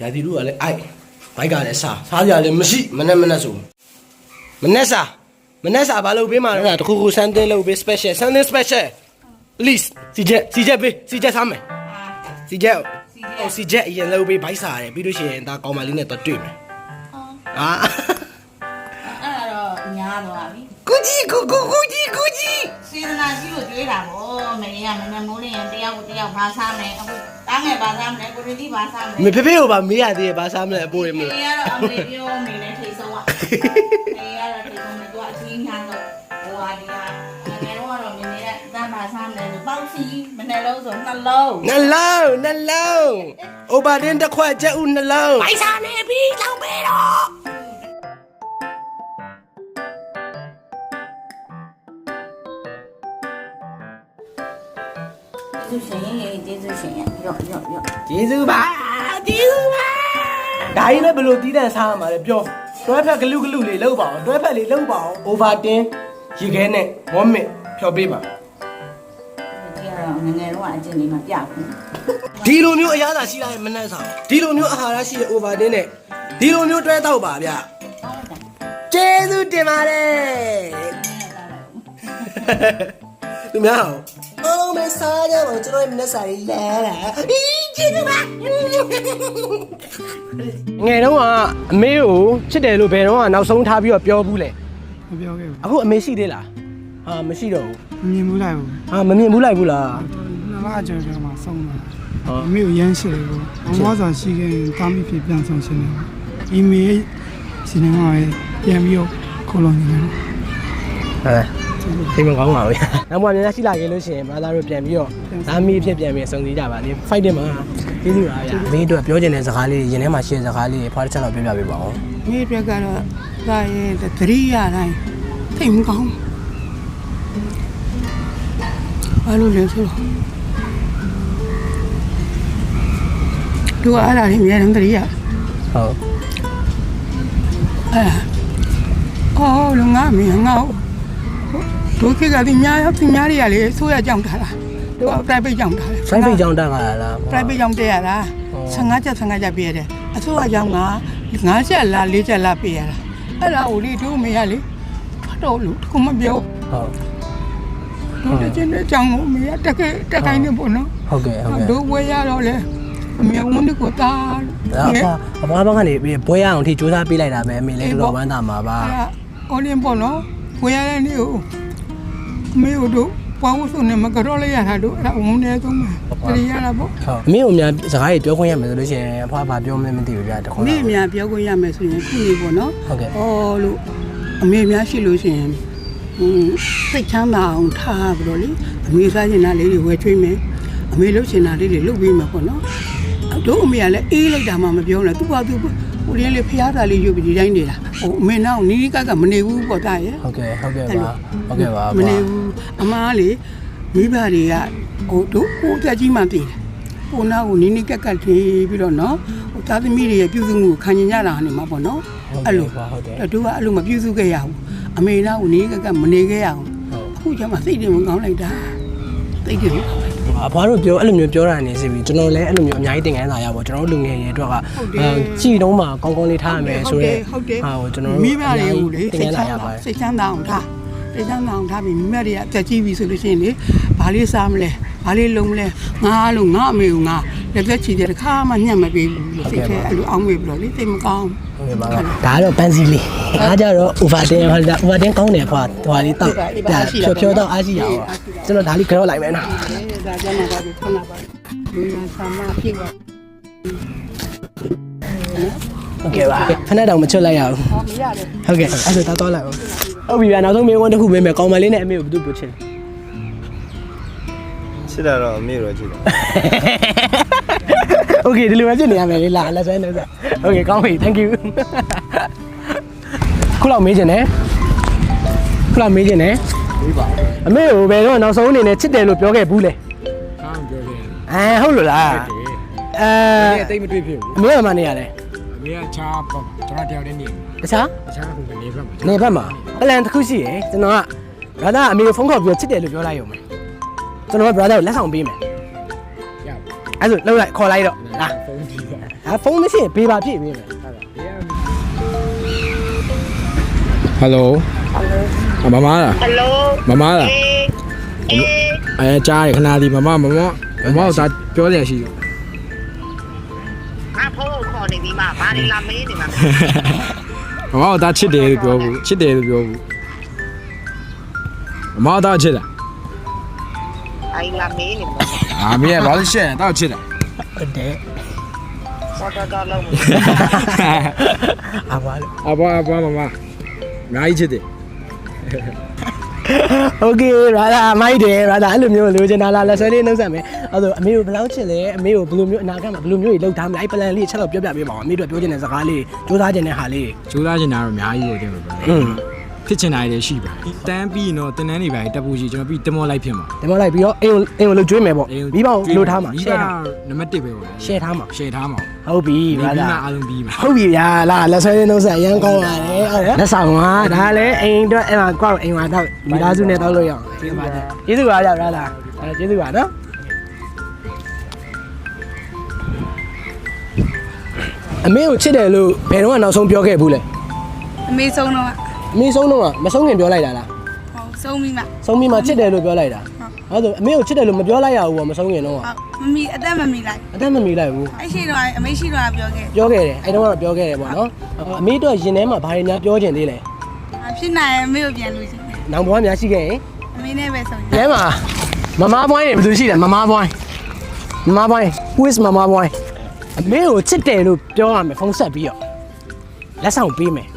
ရာသီဥတုကလည်းအိုက်ဘိုက်ကလည်းစားစားကြလည်းမရှိမနဲ့မနဲ့ဆိုမနဲ့စားမနဲ့စားဘာလို့ပေးမှာလဲတခုခု something လုပ်ပေး special something special please စီချက်စီချက်ပေးစီချက်စားမယ်စီချက်ဟိုစီချက်အရင်လုပ်ပေးဘိုက်စားရတယ်ပြီးလို့ရှိရင်ဒါကောင်မလေးနဲ့တော့တွေ့မယ်အာအဲ့ဒါတော့ညားသွားပြီကူကြီးကူကူကူကြီးကူကြီးစေတနာ ကြီးကိုတွေးတာဗောမင်းကမနေ့မိုးလင်းရင်တယောက်ကိုတယောက်ဘာစားမလဲအခုတားငယ်ဘာစားမလဲကိုရတီဘာစားမလဲမဖေဖေကိုပါမေးရသေးတယ်ဘာစားမလဲအပိုးရမဒီလို့ကတော့အမေပြောမေနဲ့ထိတ်ဆုံးอ่ะဒီကတော့ထိတ်ဆုံးနဲ့သူကအချင်းညာတော့ဟိုဟာဒီဟာငယ်တော့ကတော့မင်းနဲ့တမ်းဘာစားမလဲဆိုပေါ့စီမနေ့လုံးဆိုနှလုံးနှလုံးနှလုံးအိုဘာဒင်းတစ်ခွက်ကျက်ဦးနှလုံးဘိုက်စားနေပြီလောင်း ကျေးဇူးပါကျေးဇူးပါဒါကြီးလည်းဘယ်လိုတီးတန့်စားရမှာလဲပြောတွဲဖက်ကလူကလူလေးလောက်ပါအောင်တွဲဖက်လေးလောက်ပါအောင်အိုဘာတင်းရေခဲနဲ့မောမစ်ဖြော်ပေးပါဒီကတော့ငငယ်တော့အကျင့်လေးမပြဘူးဒီလိုမျိုးအရသာရှိလာရင်မနှက်ဆောင်ဒီလိုမျိုးအာဟာရရှိတဲ့အိုဘာတင်းနဲ့ဒီလိုမျိုးတွဲတော့ပါဗျကျေးဇူးတင်ပါတယ်သူများအောင်အော်မစားကြပါကျွန်တော်ရဲ့မနှက်စာလေးလဲတာ ကျေးဇူးပါငယ်တော့ကအမေကိုချစ်တယ်လို့ဘယ်တော့ကနောက်ဆုံးထားပြီးတော့ပြောဘူးလေမပြောခဲ့ဘူးအခုအမေရှိသေးလားဟာမရှိတော့ဘူးမမြင်ဘူးလိုက်ဘူးဟာမမြင်ဘူးလိုက်ဘူးလားနှစ်လကျော်ကျော်မှဆုံးတာဟောအမေကိုရမ်းရှိတယ်ကိုအမောစာရှိခဲ့ရင်တာမီဖြစ်ပြန်ဆောင်ရှင်တယ်အီမေးစီနေမှာပဲပြန်ပြီးတော့ခေါ်လို့နေတယ်ဟဲ့ စိတ်မကောင်းပါဘူး။နောက်မှများများရှိလာခဲ့လို့ရှိရင်မသားတို့ပြန်ပြီးတော့ဓာမီအဖြစ်ပြန်ပြီးစုံစည်းကြပါလေ။ fight တင်မှာကျေးဇူးပါဗျာ။မင်းတို့ပြောချင်တဲ့စကားလေးရင်ထဲမှာရှိတဲ့စကားလေးဖွားတစ်ချက်တော့ပြောပြပေးပါဦးမိအတွက်ကတော့ဒါရဲ့သတိရတိုင်းထိတ်မကောင်းဘာလို့လဲဆိုတော့သူကအဲ့ဒါလေးအများနဲ့သတိရ။ဟုတ်အဲ့ဒါအော်လုံငါမင်းငါ့ ဒုက္ခကတိညာတိညာတွေကလေဆိုးရကြောင်ထားတာသူက private ကြောင်ထားတယ်။ fight ကြောင်းတက်လာလား private ကြောင်တက်ရတာဟုတ်15ချက်15ချက်ပြရတယ်အစိုးရကြောင်က9ချက်လား4ချက်လားပြရတာအဲ့ဒါကိုလေတို့မေရလေဖတ်တော့လို့တခုမပြောဟုတ်တို့တချင်းတဲ့ကြောင်ကိုမေရတက်ကဲတက်ကိုင်းနေပေါ့နော်ဟုတ်ကဲ့ဟုတ်ကဲ့တို့ဝဲရတော့လေအမေဝန်တကိုတာ။အဖွားအဖွားဘက်ကနေဘွဲရအောင်ထိစူးစမ်းပေးလိုက်တာပဲအမေလည်းတော်တော်ဝမ်းသာမှာပါအဲ့ဒါအော်လင်းပေါ့နော်ဝဲရတဲ့နေ့ကို အမေတို့ပွားဖို့ဆိုနေမကြောလိုက်ရတာတို့အဲ့ဒါဝန်နေဆုံးမှာတရရတာပေါ့။ဟုတ်အမေကိုများစကားကြီးပြောခွင့်ရမယ်ဆိုလို့ရှိရင်အဖွားဘာပြောမလဲမသိဘူးဗျာတခုနေ့များပြောခွင့်ရမယ်ဆိုရင်ခုနေပေါ့နော်ဟုတ်ကဲ့။အော်လို့အမေများရှိလို့ရှိရင်ဟင်းစိတ်ချမ်းသာအောင်ထားပြီးတော့လေအမေစားချင်တာလေးတွေဝယ်ချွေးမယ်။အမေလုပ်ချင်တာလေးတွေလုပ်ပေးမယ်ပေါ့နော်။တို့အမေကလည်းအေးလိုက်တာမှမပြောနဲ့။ तू က तू ဟိုရင်းလေးဖျားတာလေးယူပြီးဒီတိုင်းနေတာ။ဟိုအမေနောက်နီးနီးကကမနေဘူးပေါ့တာရဲ့ဟုတ်ကဲ့ဟုတ်ကဲ့ပါဟုတ်ကဲ့ပါမနေဘူးအမားလေမိဘတွေကဟိုတို့ဟိုတက်ကြီးမှတည်တယ်။ဟိုနောက်ကိုနီးနီးကက်ကက်ထေးပြီးတော့နော်ဟိုသားသမီးတွေရဲ့ပြုစုမှုကိုခံကျင်ကြတာနေမှာပေါ့နော်။ဟုတ်အဲ့ကဲ့လိုပါဟုတ်တယ်အဲ့တို့ကအဲ့လိုမပြုစုခဲ့ရဘူးအမေနာကိုနေကကမနေခဲ့ရဘူးအခုကျမှစိတ်တွေမကောင်းလိုက်တာစိတ်တွေမကောင်းလိုက်တာ အဖွားတို့ပြောအဲ့လိုမျိုးပြောတာနေစီပြီးကျွန်တော်လည်းအဲ့လိုမျိုးအများကြီးသင်ခန်းစာရပါကျွန်တော်တို့လူငယ်တွေအတွက်ကကြည်တုံးမှာကောင်းကောင်းလေးထားရမယ်ဆိုတော့ဟုတ်တယ်ဟာကိုကျွန်တော်တို့မိဘတွေကိုလေသင်ခစိတ်န်းချစာမ်းရသာပါတယ်စိတ်ချမ်းသာအောင်ထားစိတ်ချမ်းသာအောင်ထားပြီးမိမတွေကအသက်ကြီးပြီဆိုလို့ရှိရင်လေဘာလေးစားမလဲဘာလေးလုံးမလဲငါလို့ငါအမေကငါ လက်သက်ချီတဲ့တစ်ခါမှညံ့မပေးဘူးလို့စိတ်ထဲအဲ့လိုအောင်းမေပြီးတော့လေစိတ်မကောင်းဟုတ်ကဲ့ပါဒါကတော့ပန်းစီလေးအားကြတော့ overtin ဟိုဒါ overtin ကောင်းတယ်ခွာဟိုလေးတောက်ဒါဖြောဖြောတော့အားရှိရအောင်ကျွန်တော်ဒါလေးကြောက်လိုက်မယ်နော်ဘူးဒါကြောင့်တော့ဒီခုနကပါဒီမှာဆာမပြေပါဟုတ်ကဲ့ပါခဏတော့မချွတ်လိုက်ရဘူးဟောမရတယ်ဟုတ်ကဲ့အဲ့ဒါတော့တော့လိုက်အောင်ဟုတ်ပြီဗျာနောက်ဆုံးမေးခွန်းတစ်ခုမေးမယ်ကောင်းမလေးနဲ့အမေကိုဘယ်သူပို့ချင်လဲချစ်တာတော့အမေတော့ချစ်တယ် โอเคဒီလိုပဲဖြစ်နေရမယ်လေလာလက်ဆွဲနေစโอเคကောင်းပြီ thank you ခုလောက်မေးချင်တယ်ခုလောက်မေးချင်တယ် ပြီးပါ အမေကိုဘယ်တော့နောက်ဆုံးအနေနဲ့ချစ်တယ်လို့ပြောခဲ့ဘူးလေ အားမပြောခဲ့ အဲဟုတ်လို့လား တယ် အဲ အတိတ်မတွေ့ဖြစ်ဘူး အမေကမှနေရလဲ အမေကချားပေါ့ကျွန်တော်တယောက်တည်းနေ တခြား ချားဟိုကနေဘက်မှာ နေဘက်မှာပလန်တစ်ခုရှိရယ်ကျွန်တော်က brother အမေကိုဖုန်းခေါ်ပြီးတော့ချစ်တယ်လို့ပြောလိုက်ရုံပဲကျွန်တော်က brother ကိုလက်ဆောင်ပေးမယ် ရပါ အဲ့ဆိုလှုပ်လိုက်ခေါ်လိုက်တော့လာဖုန်းကြည့်တာဟဒါဖုန်းမရှိရင်ဘေးပါဖြစ်ပြီမယ်ဟယ်လိုဟယ်လိုမမလားဟယ်လိုမမလားအေးအေးအဲကြားရခဏဒီမမမမမမကိုဒါပြောရရှိတယ်ငါဖုန်းကိုခေါ်နေပြီမဘာတွေလာမေးနေမှာမမကိုဒါချစ်တယ်လို့ပြောဘူးချစ်တယ်လို့ပြောဘူးမမကဒါချစ်တာအိုင်လာမေးနေမှာ အာမင်းကဘာလို့ရှက်တာချစ်တာ ဟုတ်တယ် ပေါ်တော့တော့လုံး အဘွားလို့ အဘွားအဘွားမမအများကြီးချစ်တယ် โอเคရာဒါမိုက်တယ်ရာဒါအဲ့လိုမျိုးလိုချင်တာလားလက်ဆွဲလေးနှုတ်ဆက်မယ်အဲ့ဒါအမေကိုဘယ်လောက်ချစ်လဲအမေကိုဘယ်လိုမျိုးအနာဂတ်မှာဘယ်လိုမျိုးကြီးလောက်ထားမလဲအဲ့ plan လေးချက်တော့ပြောပြပေးပါဦးအမေတို့ပြောချင်တဲ့စကားလေးစူးစမ်းချင်တဲ့ဟာလေး ကြိုးစားချင်တာတော့အများကြီးတယ်တဲ့ဗျာ อืม ဖြစ်ချင်တာတွေရှိပါတန်းပြီးတော့တင်းတန်းတွေပါတက်ဖို့ရှိကျွန်တော်ပြီးတမောလိုက်ဖြစ်မှာဒီမှာလိုက်ပြီးတော့အိမ်ကိုအိမ်ကိုလှုပ်ကျွေးမယ်ပေါ့မိဘကိုလိုထားမှာမိရှယ်ထားနံပါတ်1ပဲပေါ့ရှယ်ထားမှာရှယ်ထားမှာဟုတ်ပြီပြီးရာပြီးဒါမှအားလုံးပြီးမှာဟုတ်ပြီဗျာလာလက်ဆွဲလေးနှုတ်ဆက်အရန်ကောင်းပါတယ်ဟုတ်တယ်လက်ဆောင်ပါဒါလည်းအိမ်အတွက်အဲ့မှာကောက်အိမ်မှာတော့မိသားစုနဲ့တောက်လို့ရအောင်ကျေးဇူးပါတယ်ကျေးဇူးပါကြရာဒါအဲ့ကျေးဇူးပါနော်အမေကိုချစ်တယ်လို့ဘယ်တော့မှနောက်ဆုံးပြောခဲ့ဘူးလဲအမေဆုံးတော့ အမေဆုံးတော့မဆုံးခင်ပြောလိုက်တာလားဟုတ်ဆုံးပြီမဆုံးပြီးမှချစ်တယ်လို့ပြောလိုက်တာဟုတ်ဆိုအမေကိုချစ်တယ်လို့မပြောလိုက်ရဘူးပေါ့မဆုံးခင်တော့ဟုတ်မမီအသက်မမီလိုက်အသက်မမီလိုက်ဘူးအဲ့ရှိတော့အမေရှိတော့ပြောခဲ့ပြောခဲ့တယ်အဲ့တော့ကတော့ပြောခဲ့တယ်ပေါ့နော်အမေတို့ရင်ထဲမှာဘာတွေများပြောချင်သေးလဲဖြစ်နိုင်ရင်အမေကိုပြန်လို့ရှိတယ်နောင်ဘွားများရှိခဲ့ရင်အမေနဲ့ပဲဆုံးလဲမှာမမပွိုင်းနေဘယ်သူရှိလဲမမပွိုင်းမမပွိုင်း who is မမပွိုင်းအမေကိုချစ်တယ်လို့ပြောရမယ်ဖုန်းဆက်ပြီးတော့လက်ဆောင်ပေးမယ်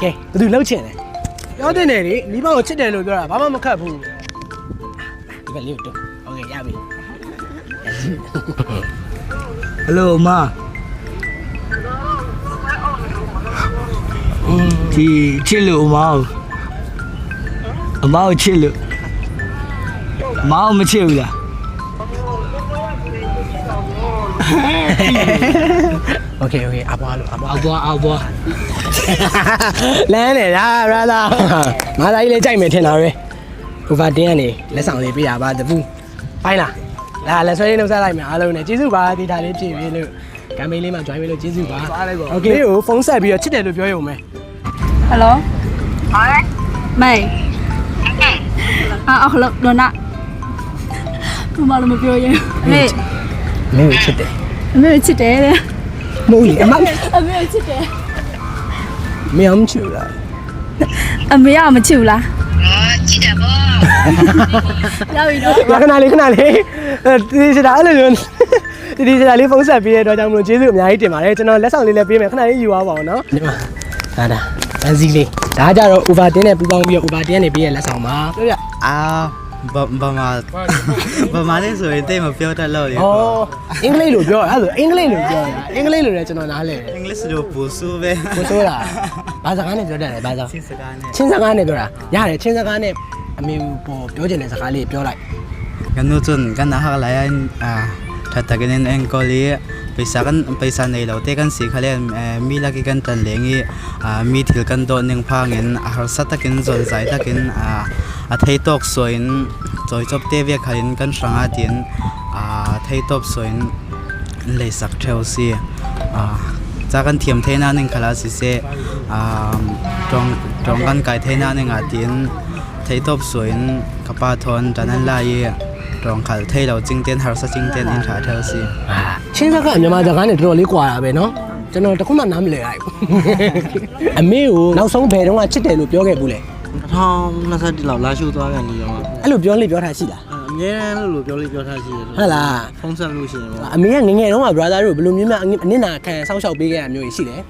ကဲဘယ်သူလှုပ်ချင်လဲပြောတဲ့နေလေမိဘကိုချစ်တယ်လို့ပြောတာဘာမှမခတ်ဘူးဒီကလေးတို့โอเคရပြီ ဟယ်လိုအမဒီချစ်လို့အမကိုအမကိုချစ်လို့အမကိုမချစ်ဘူးလား โอเคโอเคအပွားလို့အပွား အဘွားအဘွား လမ်းနေလား brother ငါသားကြီးလည်းကြိုက်မယ်ထင်တာပဲ over တင်းကနေလက်ဆောင်လေးပေးရပါတပူပိုင်းလားလာလက်ဆွဲလေးနှုတ်ဆက်လိုက်မယ်အားလုံးနဲ့ကျေးဇူးပါဒီထားလေးပြည့်ပြီလို့ကမ်ပိန်းလေးမှာ join ပေးလို့ကျေးဇူးပါโอเคကိုဖုန်းဆက်ပြီးတော့ချစ်တယ်လို့ပြောရုံပဲ ဟယ်လို ဟောလေ မေအာအော်လို့ဒေါနာမမလည်းမပြောရင်အမေ မင်းကိုချစ်တယ် အမေကိုချစ်တယ်တဲ့ မဟုတ်လေအမ အမေကိုချစ်တယ် မင်းအောင်ချစ်လားအမေကမချစ်ဘူးလားအော်ကြည့်တယ်ဗောရပြီတော့ခဏလေးခဏလေးဒီစတာအဲ့လိုမျိုးဒီဒီစတာလေးဖုန်းဆက်ပြီးတဲ့အတွက်ကြောင့်မလို့ကျေးဇူးအများကြီးတင်ပါတယ်ကျွန်တော်လက်ဆောင်လေးလည်းပေးမယ်ခဏလေးယူသွားပါအောင်နော်ဒီမှာဒါဒါပန်းစည်းလေးဒါကြတော့ over တင်းနဲ့ပူပေါင်းပြီးတော့ over တင်းနဲ့ပေးရလက်ဆောင်ပါပြောပြအာ ဗဗမာဗမာလေးဆိုရင်တိတ်မပြောတတ်လို့လေဩအင်္ဂလိပ်လိုပြောအဲ့ဒါအင်္ဂလိပ်လိုပြောတာအင်္ဂလိပ်လိုလည်းကျွန်တော်နားလည်တယ်အင်္ဂလိပ်လိုပူဆူပဲပူဆူတာဘာစကားနဲ့ပြောတတ်လဲဘာစကားချင်းစကားနဲ့ချင်းစကားနဲ့ပြောတာရတယ်ချင်းစကားနဲ့အမေပေါ်ပြောချင်တဲ့စကားလေးပြောလိုက်ကနုတ်စွန်ကနဟာလာယန်အာထတ်တကနန်အန်ကိုလီ paisa kan paisa nei lo te kan si khalen mi la ki kan tan lengi mi thil kan do ning phangin har sa takin zon zai takin a thei tok soin choi chop te ve khalin kan ranga tin a thei top soin le sak theu si a cha kan thiam the na ning khala si se a tong tong kan kai the na ning a tin thei top soin kapa thon tanan la ye ตรงขัลเทเราจิงเต้นฮาร์สจิงเต้นอินทราเทลซี ချင်းဘက်ကမြန်မာစကားနဲ့တော်တော်လေးကွာတာပဲနော်ကျွန်တော်တခုမှနားမလည်လိုက်ဘူးအမေကိုနောက်ဆုံးဘယ်တော့မှချစ်တယ်လို့ပြောခဲ့ဘူးလေ2021လောက်လာရှိုးသွားပြန်နေရောအဲ့လိုပြောလေပြောထားရှိလားအငဲလို့လို့ပြောလေပြောထားရှိတယ်ဟုတ်လားဖုန်းဆက်လို့ရှိရင်ပေါ့အမေကငငယ်တုန်းက brother တို့ဘယ်လိုမျိုးမှအနစ်နာခံစောင့်ရှောက်ပေးခဲ့တာမျိုးရှိတယ်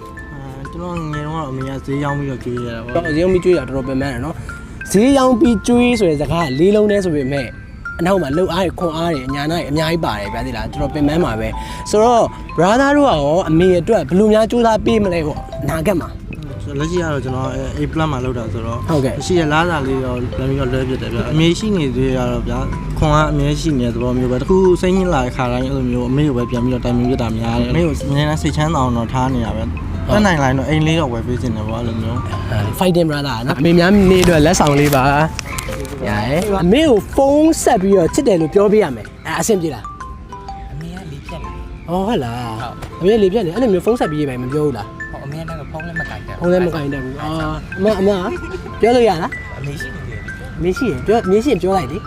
ကျွန်တော်ငယ်တုန်းကအမေကဈေးရောက်ပြီးတော့ကျွေးရတာပေါ့ဈေးရောက်ပြီးကျွေးတာတော်တော်ပင်ပန်းတယ်နော်ဈေးရောက်ပြီးကျွေးဆိုတဲ့စကားလေးလုံးတည်းဆိုပေမဲ့ အနောက်မှာလှုပ်အားရခွန်အားရအညာနာရအများကြီးပါတယ်ဗျာဒီလားတော်တော်ပင်ပန်းပါပဲဆိုတော့ brother တို့ကရောအမေအတွက်ဘယ်လိုများစူးစမ်းပေးမလဲပေါ့နာဂတ်မှာလက်ရှိကတော့ကျွန်တော် A plan မှာလောက်တာဆိုတော့ဟုတ်ကဲ့ရှိရလားစာလေးတော့ပြန်ပြီးတော့လွဲပြစ်တယ်ဗျအမေရှိနေသေးရတော့ဗျခွန်ကအမေရှိနေတဲ့သဘောမျိုးပဲတခုစိတ်ညစ်လာတဲ့ခါတိုင်းအဲ့လိုမျိုးအမေကိုပဲပြန်ပြီးတော့တိုင်ပင်ပြတာများတယ်အမေကိုအများနဲ့စိတ်ချမ်းသာအောင်တော့ထားနေရပဲတက်နိုင်လိုက်တော့အိမ်လေးတော့ဝယ်ပေးနေတယ်ပေါ့အဲ့လိုမျိုး fighting brother နော်အမေများနေအတွက်လက်ဆောင်လေးပါ ညာရဲ့အမေကိုဖုန်းဆက်ပြီးတော့ချစ်တယ်လို့ပြောပေးရမယ်အဲအဆင်ပြေလားအမေကလေးဖြတ်တယ်ဩဟောဟုတ်လားအမေလေးပြက်နေအဲ့လိုမျိုးဖုန်းဆက်ပြီးရေးမယ်မပြောဘူးလားဟောအမေကတော့ဖုန်းလည်းမကင်တယ်ဖုန်းလည်းမကင်တတ်ဘူးအာအမအမပြောလို့ရလားအမေရှိနေတယ်မင်းရှိရင်ပြောမင်းရှိရင်ပြောလိုက်လေဟ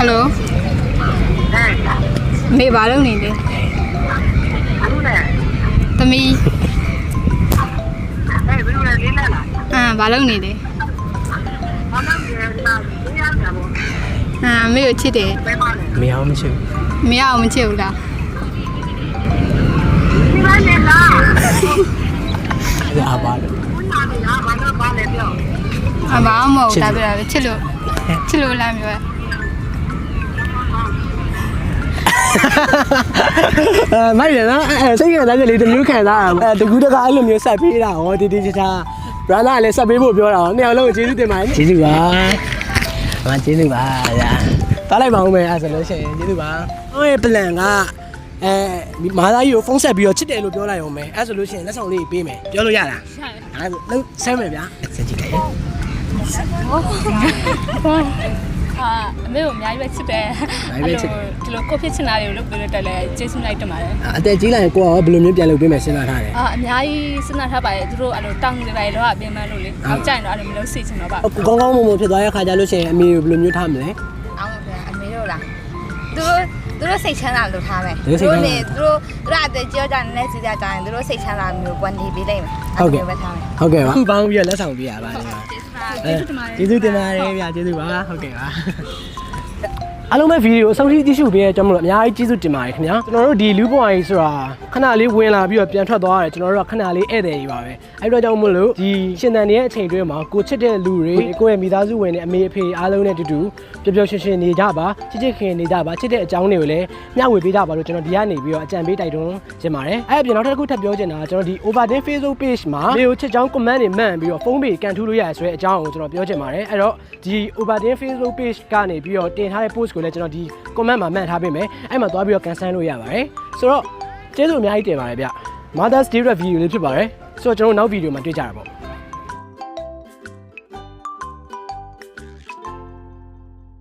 ယ်လိုမေဘာလုပ်နေလဲအခုလည်းသမီး ဘာလုပ်နေလဲဘာမှမပြောတာသိရမှာပေါ့အာမေကိုချစ်တယ်ဘယ်မှာလဲအမေအောင်မရှိဘူးမရအောင်မချစ်ဘူးလားဒီမှာနေလားအဲ့ဒါပါလို့ဘုရားနေလားဘာလို့ပါလဲပြောအမအောင်မဟုတ်ဒါပြတာပဲချစ်လို့ချစ်လို့လားမျိုးအဲမိုက်တယ်နော်အဲစိတ်ကလည်းလေးတစ်မျိုးခံစားရအောင်အဲတကူတကအဲ့လိုမျိုးဆက်ပေးတာဟောတီတီချာချာ ဘရာသာလည်းဆက်ပေးဖို့ပြောတာဟောနှစ်ယောက်လုံးကျေးဇူးတင်ပါတယ်ကျေးဇူးပါမကျေးဇူးပါဗျာတားလိုက်ပါဦးမယ်အဲ့ဆိုလို့ရှိရင်ကျေးဇူးပါဟိုရဲ့ plan ကအဲဒီမာသားကြီးကိုဖုန်းဆက်ပြီးတော့ချစ်တယ်လို့ပြောလိုက်အောင်မယ်အဲ့ဆိုလို့ရှိရင်လက်ဆောင်လေးပေးမယ်ပြောလို့ရလားအဲ့ဒါလုံးဆမ်းမယ်ဗျာစကြည့်ကြရဲ့ အာအမေကိုအများကြီးပဲချစ်တယ်ဒီလိုကိုဖြစ်ချင်တာတွေကိုလုပ်ပေးလို့တက်လဲကျေးဇူးလိုက်တင်ပါတယ်အတက်ကြီးလိုက်ရင်ကိုကဘယ်လိုမျိုးပြန်လုပ်ပေးမယ်စဉ်းစားထားတယ်အာအများကြီးစဉ်းစားထားပါတယ်သူတို့အဲ့လိုတောင်းနေပါတယ်တော့အပြင်မလို့လေအောက်ကျရင်တော့အဲ့လိုမျိုးစိတ်ချင်တော့ပါကောင်းကောင်းမွန်မွန်ဖြစ်သွားတဲ့ခါကျလို့ရှိရင်အမေကိုဘယ်လိုမျိုးထားမလဲ တို့သူတို့စိတ်ချမ်းသာလို့ထားမယ်သူတို့စိတ်ချမ်းသာနေသူတို့သူတို့အသက်ကြီးကြတယ်နဲ့စီကြကြရင်သူတို့စိတ်ချမ်းသာမျိုးကွန်တီပေးလိုက်မယ်ဟုတ်ကဲ့အဲ့လိုပဲထားမယ်ဟုတ်ကဲ့ပါခုပေါင်းပြီးတော့လက်ဆောင်ပေးရပါလိမ့်မယ်ကျေးဇူးတင်ပါတယ်ကျေးဇူးတင်ပါတယ်ဗျာကျေးဇူးပါဟုတ်ကဲ့ပါ အားလုံးပဲဗီဒီယိုအဆုံးထိကြည့်ရှုပေးရတဲ့ကြောင့်မလို့အများကြီးကျေးဇူးတင်ပါတယ်ခင်ဗျာကျွန်တော်တို့ဒီလူပွားကြီးဆိုတာခဏလေးဝင်လာပြီးတော့ပြန်ထွက်သွားရတယ်ကျွန်တော်တို့ကခဏလေးဧည့်သည်ကြီးပါပဲအဲ့တော့ကြောင့်မလို့ဒီရှင်တန်ရဲ့အချိန်တွင်းမှာကိုချစ်တဲ့လူတွေကိုယ့်ရဲ့မိသားစုဝင်တွေအမေအဖေအားလုံးနဲ့အတူတူပျော်ပျော်ရွှင်ရွှင်နေကြပါချစ်ချစ်ခင်နေကြပါချစ်တဲ့အကြောင်းတွေကိုလည်းမျှဝေပေးကြပါလို့ကျွန်တော်ဒီကနေပြီးတော့အကြံပေးတိုက်တွန်းချင်ပါတယ်အဲ့အပြင်နောက်တစ်ခုထပ်ပြောချင်တာကကျွန်တော်ဒီ Overden Facebook page မှာလေကိုချစ်ချောင်း comment တွေမှန်ပြီးတော့ဖုန်းပေကန်ထူးလို့ရတယ်ဆိုတဲ့အကြောင်းကိုကျွန်တော်ပြောချင်ပါတယ်အဲ့တော့ဒီ Overden Facebook page ကနေပြီးတော့တင်ထားတဲ့ post ကိုလည်းကျွန်တော်ဒီ comment မှာမှန်ထားပေးမယ်အဲ့မှာသွားပြီးတော့ကန်ဆန်းလို့ရပါတယ်ဆိုတော့ကျေးဇူးအများကြီးတင်ပါတယ်ဗျ Mother's Day ရဲ့ video လေးဖြစ်ပါတယ်ဆိုတော့ကျွန်တော်တို့နောက် video မှာတွေ့ကြတာပေါ့